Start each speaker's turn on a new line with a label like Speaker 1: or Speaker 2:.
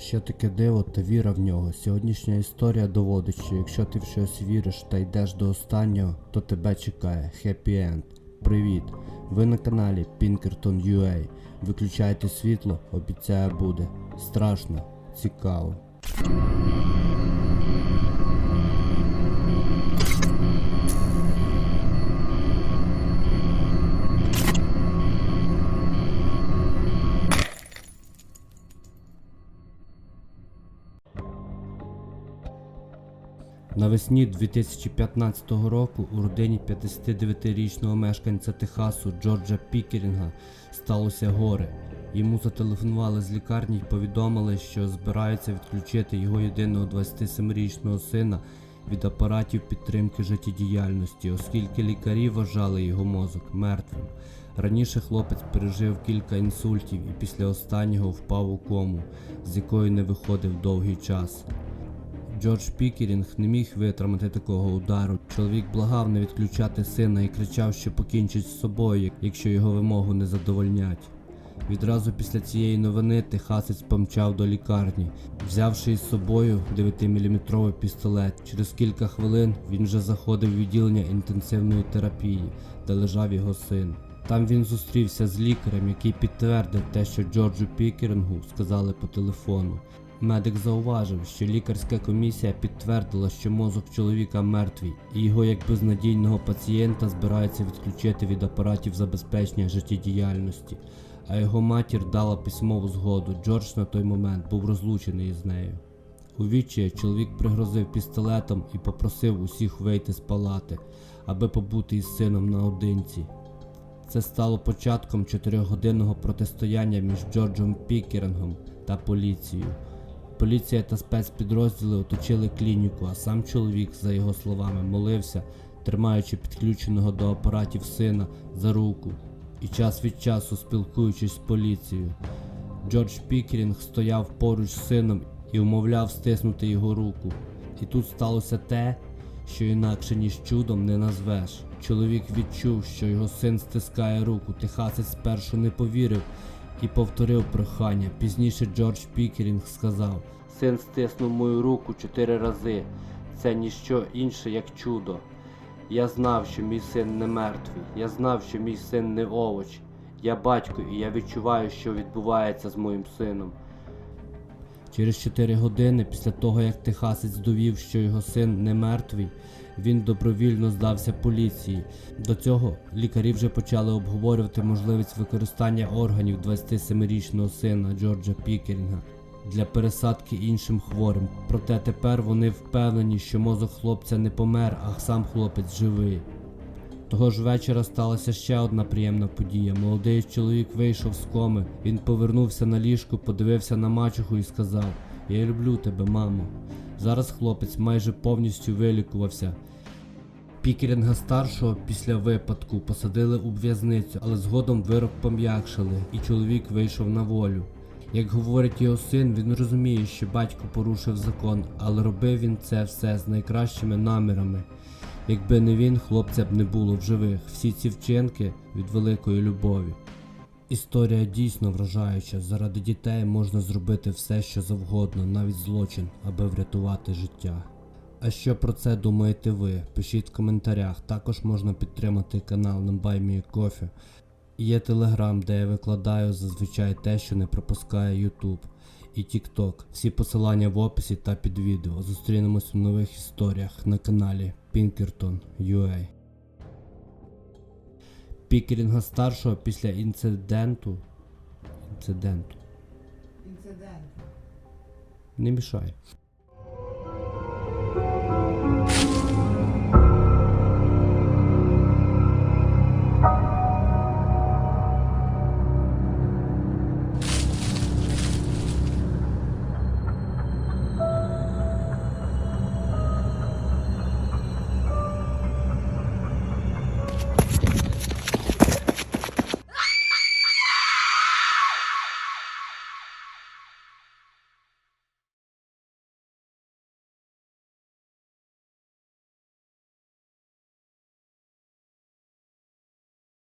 Speaker 1: Що таке диво та віра в нього? Сьогоднішня історія доводить, що якщо ти в щось віриш та йдеш до останнього, то тебе чекає хеппі енд. Привіт! Ви на каналі Pinkerton UA. Виключайте світло, обіцяє буде. Страшно, цікаво. Навесні 2015 року у родині 59-річного мешканця Техасу Джорджа Пікерінга сталося горе. Йому зателефонували з лікарні і повідомили, що збираються відключити його єдиного 27-річного сина від апаратів підтримки життєдіяльності, оскільки лікарі вважали його мозок мертвим. Раніше хлопець пережив кілька інсультів і після останнього впав у кому, з якої не виходив довгий час. Джордж Пікерінг не міг витримати такого удару. Чоловік благав не відключати сина і кричав, що покінчить з собою, якщо його вимогу не задовольнять. Відразу після цієї новини техасець помчав до лікарні, взявши із собою 9-мм пістолет. Через кілька хвилин він вже заходив у відділення інтенсивної терапії, де лежав його син. Там він зустрівся з лікарем, який підтвердив те, що Джорджу Пікерингу сказали по телефону. Медик зауважив, що лікарська комісія підтвердила, що мозок чоловіка мертвий, і його як безнадійного пацієнта збираються відключити від апаратів забезпечення життєдіяльності. А його матір дала письмову згоду. Джордж на той момент був розлучений із нею. У відчаї чоловік пригрозив пістолетом і попросив усіх вийти з палати, аби побути із сином наодинці. Це стало початком чотирьохгодинного протистояння між Джорджем Пікерингом та поліцією. Поліція та спецпідрозділи оточили клініку, а сам чоловік, за його словами, молився, тримаючи підключеного до апаратів сина за руку і час від часу спілкуючись з поліцією. Джордж Пікерінг стояв поруч з сином і умовляв стиснути його руку. І тут сталося те, що інакше ніж чудом не назвеш. Чоловік відчув, що його син стискає руку. Техасець спершу не повірив і повторив прохання. Пізніше Джордж Пікерінг сказав: Син стиснув мою руку чотири рази. Це ніщо інше, як чудо. Я знав, що мій син не мертвий. Я знав, що мій син не овоч. Я батько, і я відчуваю, що відбувається з моїм сином. Через 4 години після того, як техасець довів, що його син не мертвий, він добровільно здався поліції. До цього лікарі вже почали обговорювати можливість використання органів 27-річного сина Джорджа Пікерінга для пересадки іншим хворим. Проте тепер вони впевнені, що мозок хлопця не помер, а сам хлопець живий. Того ж вечора сталася ще одна приємна подія. Молодий чоловік вийшов з коми. Він повернувся на ліжку, подивився на мачуху і сказав: Я люблю тебе, мамо. Зараз хлопець майже повністю вилікувався. Пікерінга старшого після випадку посадили у в'язницю, але згодом вирок пом'якшили, і чоловік вийшов на волю. Як говорить його син, він розуміє, що батько порушив закон, але робив він це все з найкращими намірами. Якби не він, хлопця б не було в живих. Всі ці вчинки від великої любові. Історія дійсно вражаюча. Заради дітей можна зробити все, що завгодно, навіть злочин, аби врятувати життя. А що про це думаєте ви? Пишіть в коментарях. Також можна підтримати канал на BuyMeCoffee. Є телеграм, де я викладаю зазвичай те, що не пропускає YouTube. І TikTok. Всі посилання в описі та під відео. Зустрінемось у нових історіях на каналі Pinkerton UA. Пікерінга старшого після інциденту. Інциденту.
Speaker 2: Інцидент.
Speaker 1: Не мішай.